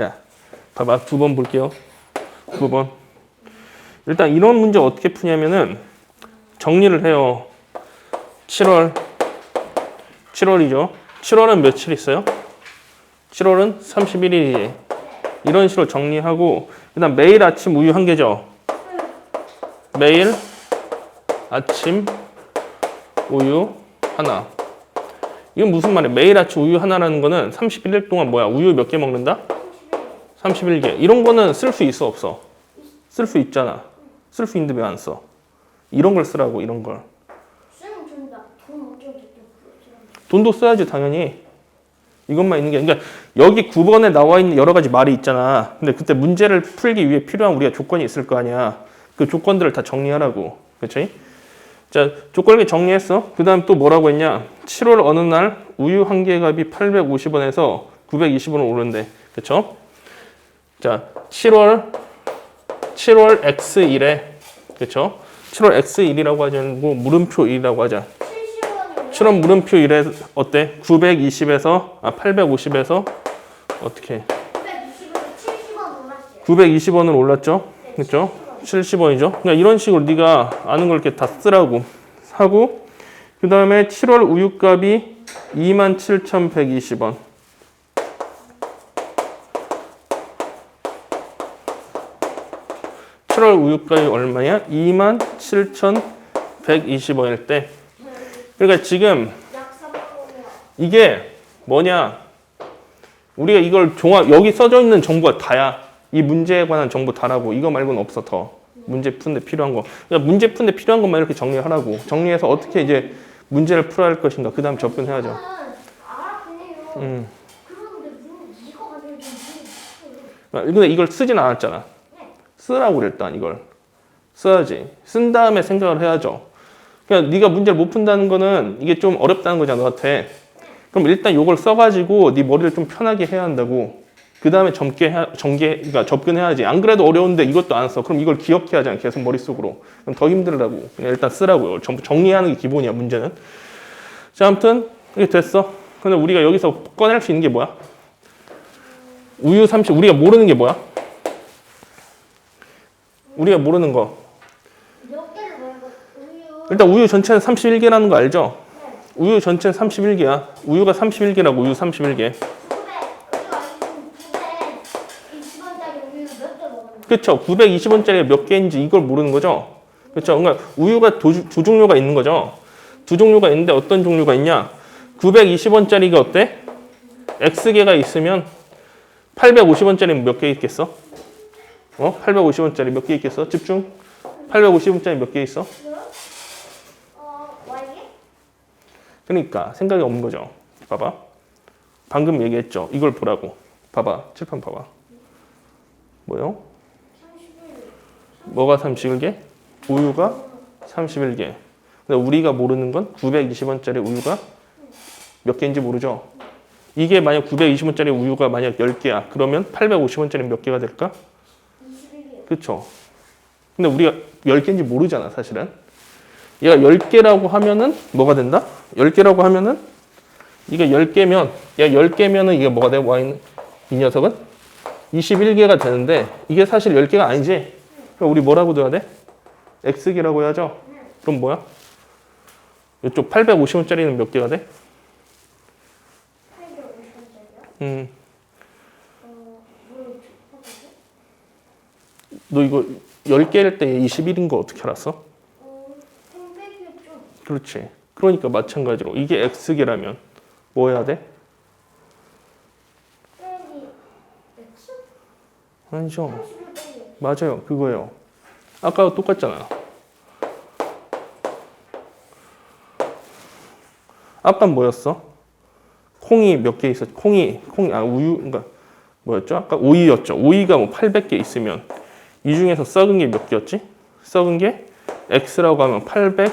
야, 봐봐. 두 번 볼게요. 두 번. 일단 이런 문제 어떻게 푸냐면은 정리를 해요. 7월 7월이죠. 7월은 며칠 있어요? 7월은 31일이에요. 이런 식으로 정리하고 그다음 매일 아침 우유 한 개죠. 매일 아침 우유 하나. 이건 무슨 말이야? 매일 아침 우유 하나라는 거는 31일 동안 뭐야? 우유 몇 개 먹는다? 31개. 이런 거는 쓸 수 있어 없어? 쓸 수 있잖아. 쓸 수 있는데 왜 안 써? 이런 걸 쓰라고 이런 걸. 쌤은 준다. 돈 어쩌고. 돈도 써야지 당연히. 이것만 있는 게 그러니까 여기 9번에 나와 있는 여러 가지 말이 있잖아. 근데 그때 문제를 풀기 위해 필요한 우리가 조건이 있을 거 아니야. 그 조건들을 다 정리하라고. 그렇지? 자, 조건을 정리했어. 그다음 또 뭐라고 했냐? 7월 어느 날 우유 한 개 값이 850원에서 920원 오른대. 그렇죠? 자, 7월 7월 X1에 그렇죠? 7월 X1이라고 하지 않고 물음표 1이라고 하자. 70원이요. 7월 물음표 1에 어때? 920에서 아 850에서 어떻게? 920원 70원 올랐어요. 920원을 올랐죠? 그렇죠? 70원이죠. 그러니까 이런 식으로 네가 아는 걸 이렇게 다 쓰라고 하고 그 다음에 7월 우유값이 27,120원. 칠월 우유값이 얼마야? 27,120원일 때. 그러니까 지금 약 300원이요. 이게 뭐냐? 우리가 이걸 종합 여기 써져 있는 정보가 다야. 이 문제에 관한 정보 다라고. 이거 말고는 없어 더. 문제 푸는데 필요한 거. 그러니까 문제 푸는데 필요한 것만 이렇게 정리하라고. 정리해서 어떻게 이제 문제를 풀어야 할 것인가. 그다음 접근해야죠. 알았네요. 음. 좀 근데 이걸 쓰진 않았잖아. 쓰라고 그랬다 이걸. 써야지. 쓴 다음에 생각을 해야죠. 그냥 네가 문제를 못 푼다는 거는 이게 좀 어렵다는 거잖아 너한테. 그럼 일단 이걸 써가지고 네 머리를 좀 편하게 해야 한다고. 그 다음에 점게 전개 그러니까 접근해야지. 안 그래도 어려운데 이것도 안 써. 그럼 이걸 기억해야 하잖아. 계속 머릿속으로. 그럼 더 힘들다고. 그냥 일단 쓰라고요. 전부 정리하는 게 기본이야 문제는. 자 아무튼 이게 됐어. 근데 우리가 여기서 꺼낼 수 있는 게 뭐야? 우유 30 우리가 모르는 게 뭐야? 우리가 모르는 거. 몇 개를 먹고 우유. 일단 우유 전체는 31개라는 거 알죠? 네. 우유 전체는 31개야. 우유가 31개라고 우유 31개. 900. 우리가 지금 920원짜리 우유 몇개 먹었는데. 그렇죠. 920원짜리가 몇 개인지 이걸 모르는 거죠. 그렇죠. 그러니까 우유가 두, 두 종류가 있는 거죠. 두 종류가 있는데 어떤 종류가 있냐? 920원짜리가 어때? X개가 있으면 850원짜리는 몇 개 있겠어? 어? 850원짜리 몇 개 있겠어? 집중. 850원짜리 몇 개 있어? 그러니까 생각이 없는 거죠. 봐봐. 방금 얘기했죠. 이걸 보라고. 봐봐. 칠판 봐봐. 뭐요? 31. 뭐가 31개? 우유가 31개. 근데 우리가 모르는 건 920원짜리 우유가 몇 개인지 모르죠. 이게 만약 920원짜리 우유가 만약 10개야. 그러면 850원짜리 몇 개가 될까? 21개요. 그렇죠. 근데 우리가 10개인지 모르잖아, 사실은. 얘가 10개라고 하면은 뭐가 된다? 10개라고 하면은 이게 10개면 얘가 10개면은 이게 뭐가 돼? 와인 이 녀석은 21개가 되는데 이게 사실 10개가 아니지. 그럼 우리 뭐라고 둬야 돼? X개라고 해야죠. 그럼 뭐야? 이쪽 850원짜리는 몇 개가 돼? 850원짜리요? 음, 어, 뭘 하거든? 너 이거 10개일 때 21인 거 어떻게 알았어? 그렇지. 그러니까 마찬가지로 이게 X개라면 뭐 해야 돼? 아니죠. 31 빼기 맞아요. 그거예요. 아까와 똑같잖아. 아까 뭐였어? 콩이 몇 개 있었지? 콩이 콩이 아 우유 그러니까 뭐였죠? 아까 오이였죠. 오이가 뭐 800개 있으면 이 중에서 썩은 게 몇 개였지? 썩은 게 x라고 하면 800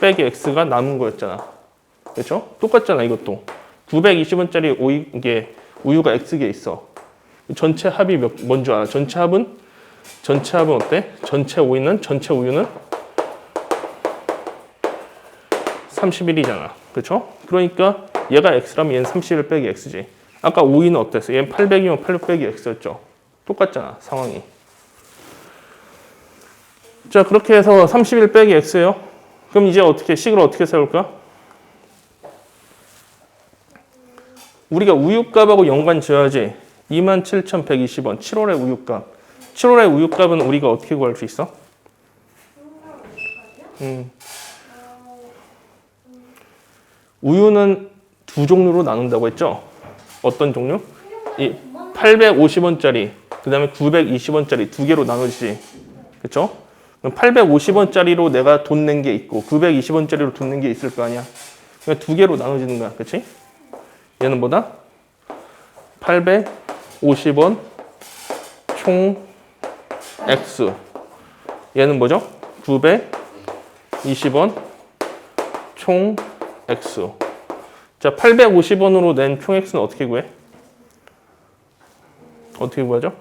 빼기 x가 남은 거였잖아. 그렇죠? 똑같잖아 이것도. 920원짜리 오이 이게 우유가 x개 있어. 전체 합이 몇, 뭔지 알아? 전체 합은 전체 합은 어때? 전체 오이는 전체 우유는 31이잖아. 그렇죠? 그러니까 얘가 x라면 얘는 31 빼기 x지. 아까 5위는 어땠어? 얘는 800이면 8 600이 x였죠. 똑같잖아 상황이. 자 그렇게 해서 31 빼기 x예요. 그럼 이제 어떻게 식을 어떻게 세울까? 우리가 우유값하고 연관 지어야지. 27,120원 7월의 우유값. 7월의 우유값은 우리가 어떻게 구할 수 있어? 음. 우유는 두 종류로 나눈다고 했죠? 어떤 종류? 이 850원짜리, 그 다음에 920원짜리 두 개로 나누지. 그쵸? 그럼 850원짜리로 내가 돈 낸 게 있고, 920원짜리로 돈 낸 게 있을 거 아니야? 그러니까 두 개로 나눠지는 거야. 그치? 얘는 뭐다? 850원 총 X. 얘는 뭐죠? 920원 총 X. 자, 850원으로 낸 총 X는 어떻게 구해? 어떻게 구하죠?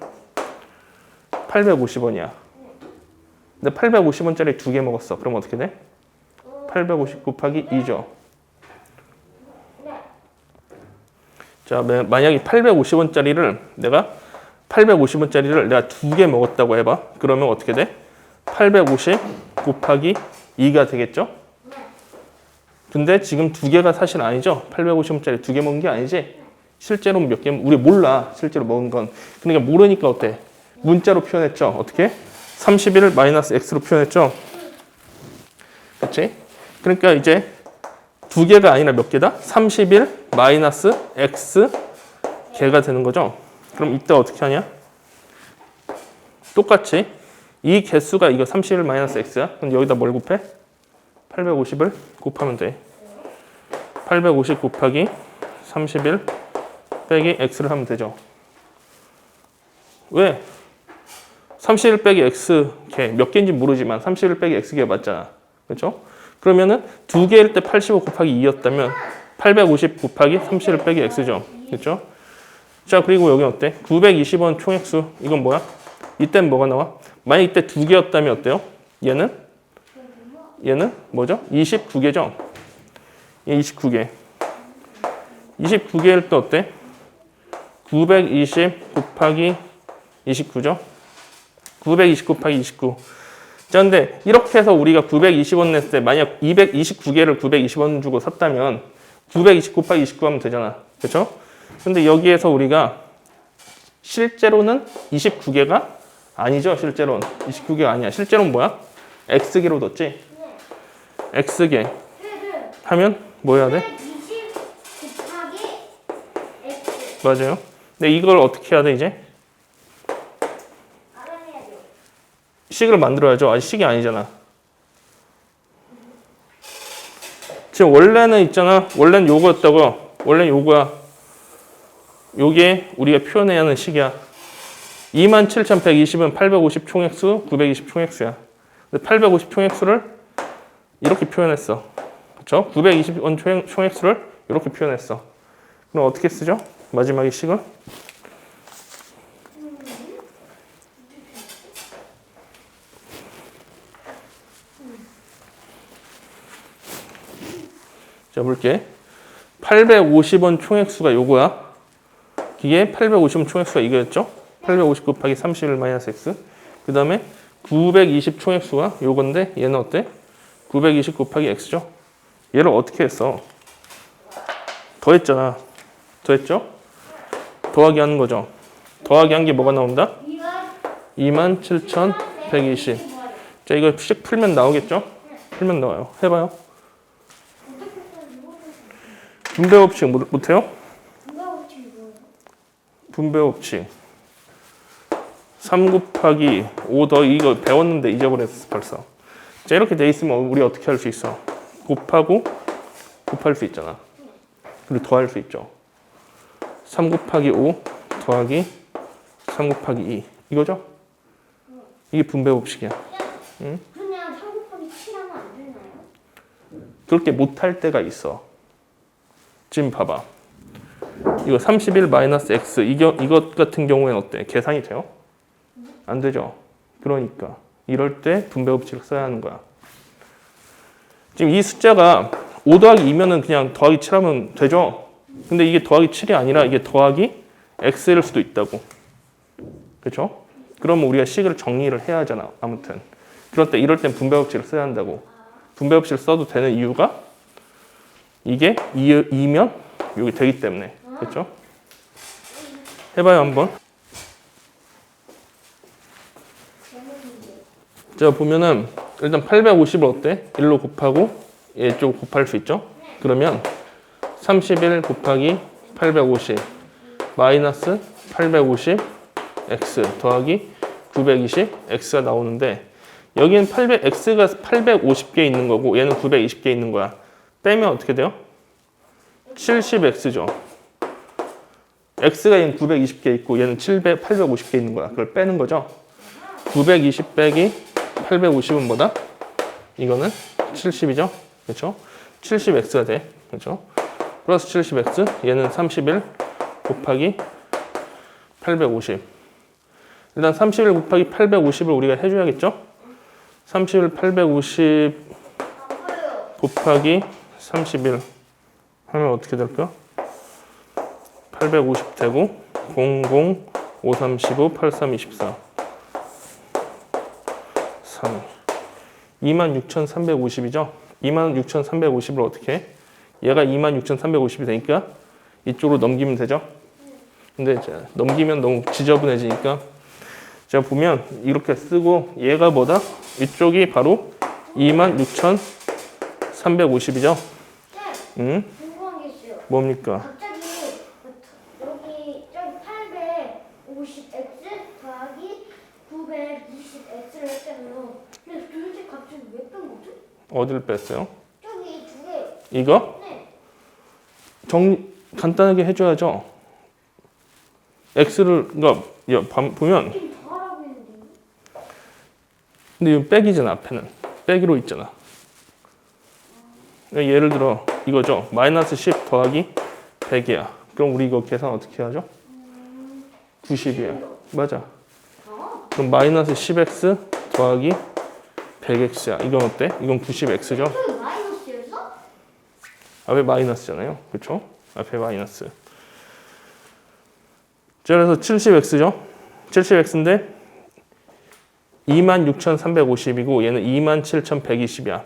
850원이야. 근데 850원짜리 두 개 먹었어. 그럼 어떻게 돼? 850 곱하기 2죠. 자, 마- 만약에 850원짜리를 내가 850원짜리를 내가 두 개 먹었다고 해봐. 그러면 어떻게 돼? 850 곱하기 2가 되겠죠? 근데 지금 두 개가 사실 아니죠? 850원짜리 두 개 먹은 게 아니지? 실제로 몇 개, 우리 몰라. 실제로 먹은 건. 그러니까 모르니까 어때? 문자로 표현했죠? 어떻게? 31을 마이너스 x로 표현했죠? 그치? 그러니까 이제 두 개가 아니라 몇 개다? 31 마이너스 x 개가 되는 거죠. 그럼 이때 어떻게 하냐? 똑같이 이 개수가 이거 31 마이너스 x야. 그럼 여기다 뭘 곱해? 850을 곱하면 돼. 850 곱하기 31 빼기 x를 하면 되죠. 왜? 31 빼기 x 개 몇 개인지 모르지만 31 빼기 x 개 맞잖아. 그렇죠? 그러면은 두 개일 때 85 곱하기 2였다면 850 곱하기 31 빼기 x죠. 그렇죠? 자, 그리고 여기 어때? 920원 총액수. 이건 뭐야? 이땐 뭐가 나와? 만약 이때 두 개였다면 어때요? 얘는? 얘는 뭐죠? 29개죠? 얘 29개. 29개일 때 어때? 920 곱하기 29죠? 920 곱하기 29. 자, 근데 이렇게 해서 우리가 920원 냈을 때 만약 229개를 920원 주고 샀다면 920 곱하기 29 하면 되잖아. 그렇죠? 근데 여기에서 우리가 실제로는 29개가 아니죠. 실제로는 29개가 아니야. 실제로는 뭐야? x개로 뒀지. x개 하면 뭐 해야 돼? 20 곱하기 x 맞아요. 근데 이걸 어떻게 해야 돼 이제? 알아내야죠. 식을 만들어야죠. 아직 식이 아니잖아. 지금 원래는 있잖아. 원래는 요거였다고. 원래 요거야. 요게 우리가 표현해야 하는 식이야. 27,120은 850 총액수, 920 총액수야. 근데 850 총액수를 이렇게 표현했어. 그렇죠? 920원 총- 총액수를 이렇게 표현했어. 그럼 어떻게 쓰죠? 마지막에 식을? 자, 볼게. 850원 총액수가 요거야. 이게 850원 총액수가 이거였죠? 850 곱하기 31 마이너스 x. 그 다음에 920 총액수가 요건데 얘는 어때? 920 곱하기 x죠? 얘를 어떻게 했어? 더했잖아. 더했죠? 더하기 하는 거죠. 더하기 한 게 뭐가 나온다? 2만 27,120. 자, 이거 씩 풀면 나오겠죠? 풀면 나와요. 해봐요. 분배 법칙 못- 거예요? 분배 법칙 3 곱하기 5더 이거 배웠는데 잊어버렸어 벌써. 자 이렇게 돼 있으면 우리 어떻게 할 수 있어? 곱하고 곱할 수 있잖아. 그리고 더할 수 있죠. 3 곱하기 5 더하기 3 곱하기 2 이거죠? 이게 분배 법칙이야. 그냥 3 곱하기 7 하면 안 되나요? 그렇게 못할 때가 있어 지금 봐봐 이거 31 마이너스 x 이거, 이것 같은 경우에는 어때 계산이 돼요? 안 되죠 그러니까 이럴 때 분배 법칙을 써야 하는 거야 지금 이 숫자가 5 더하기 2면은 그냥 더하기 7 하면 되죠 근데 이게 더하기 7이 아니라 이게 더하기 x일 수도 있다고. 그렇죠? 그러면 우리가 식을 정리를 해야 하잖아. 아무튼. 그럴 때 이럴 땐 분배 법칙을 써야 한다고. 분배 법칙을 써도 되는 이유가 이게 2, 2면 여기 되기 때문에. 그렇죠? 해봐요 한번. 자 보면은 일단 850을 어때? 1로 곱하고 얘쪽 곱할 수 있죠? 그러면 31 곱하기 850 마이너스 850 x 더하기 920 x가 나오는데 여기는 800 x가 850개 있는 거고 얘는 920개 있는 거야. 빼면 어떻게 돼요? 70x죠. x가 얘는 920개 있고 얘는 700 850개 있는 거야. 그걸 빼는 거죠. 920 빼기 850은 뭐다? 이거는 70이죠. 그렇죠? 70x가 돼. 그렇죠? 플러스 70x 얘는 31 곱하기 850 일단 31 곱하기 850을 우리가 해줘야겠죠? 31 850안 보여요. 곱하기 31 하면 어떻게 될까? 850 되고 00 535 83 24 3 26,350이죠? 26,350을 어떻게 해? 얘가 26,350이 되니까 이쪽으로 넘기면 되죠? 근데 넘기면 너무 지저분해지니까 제가 보면 이렇게 쓰고 얘가 뭐다? 이쪽이 바로 26,350 이죠? 네, 응? 궁금한 게 있어요. 뭡니까? 갑자기 여기 저기 850x 더하기 920x를 했잖아요. 근데 도대체 갑자기 왜 뺀 거죠? 어디를 뺐어요? 저기 두 개. 이거? 네. 정 간단하게 해줘야죠. x를 그러니까 야, 보면 좀 더하라고 했는데. 근데 이거 빼기잖아 앞에는 빼기로 있잖아. 그러니까 예를 들어 이거죠. 마이너스 10 더하기 100이야. 그럼 우리 이거 계산 어떻게 하죠? 90이야. 맞아. 아, 그럼 마이너스 10x 더하기 100x야. 이건 어때? 이건 90x죠. 저기 마이너스였어? 앞에 마이너스잖아요. 그렇죠? 앞에 마이너스. 자, 그래서 70x죠. 70x인데 26,350이고 얘는 27,120이야.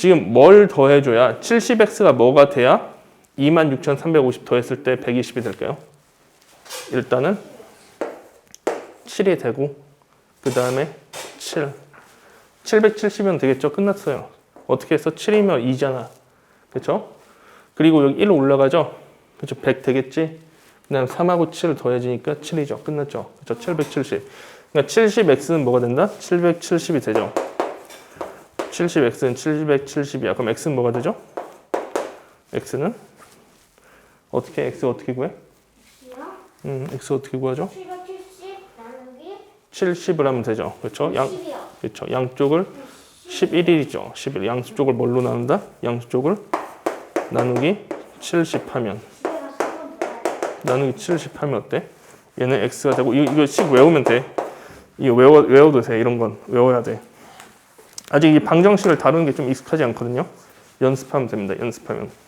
지금 뭘 더해줘야 70x가 뭐가 돼야 26,350 더했을 때 120이 될까요? 일단은 7이 되고 그 다음에 7. 770이면 되겠죠? 끝났어요. 어떻게 해서 7이면 2잖아. 그렇죠? 그리고 여기 1 올라가죠? 그렇죠? 100 되겠지? 그 다음 3하고 7 더해지니까 7이죠. 끝났죠? 그렇죠? 770. 그러니까 70x는 뭐가 된다? 770이 되죠. 70x는 770이야. 그럼 x는 뭐가 되죠? x는 어떻게 x 어떻게 구해? 음, x 어떻게 구하죠? 770 나누기 70을 하면 되죠. 그렇죠? 양 10이요. 그렇죠. 양쪽을 11이죠. 11. 양쪽을 뭘로 나눈다? 양쪽을 나누기 70 하면 나누기 70 하면 어때? 얘는 x가 되고 이거 이거 식 외우면 돼. 이거 외워 외워도 돼. 이런 건 외워야 돼. 아직 이 방정식을 다루는 게 좀 익숙하지 않거든요. 연습하면 됩니다. 연습하면.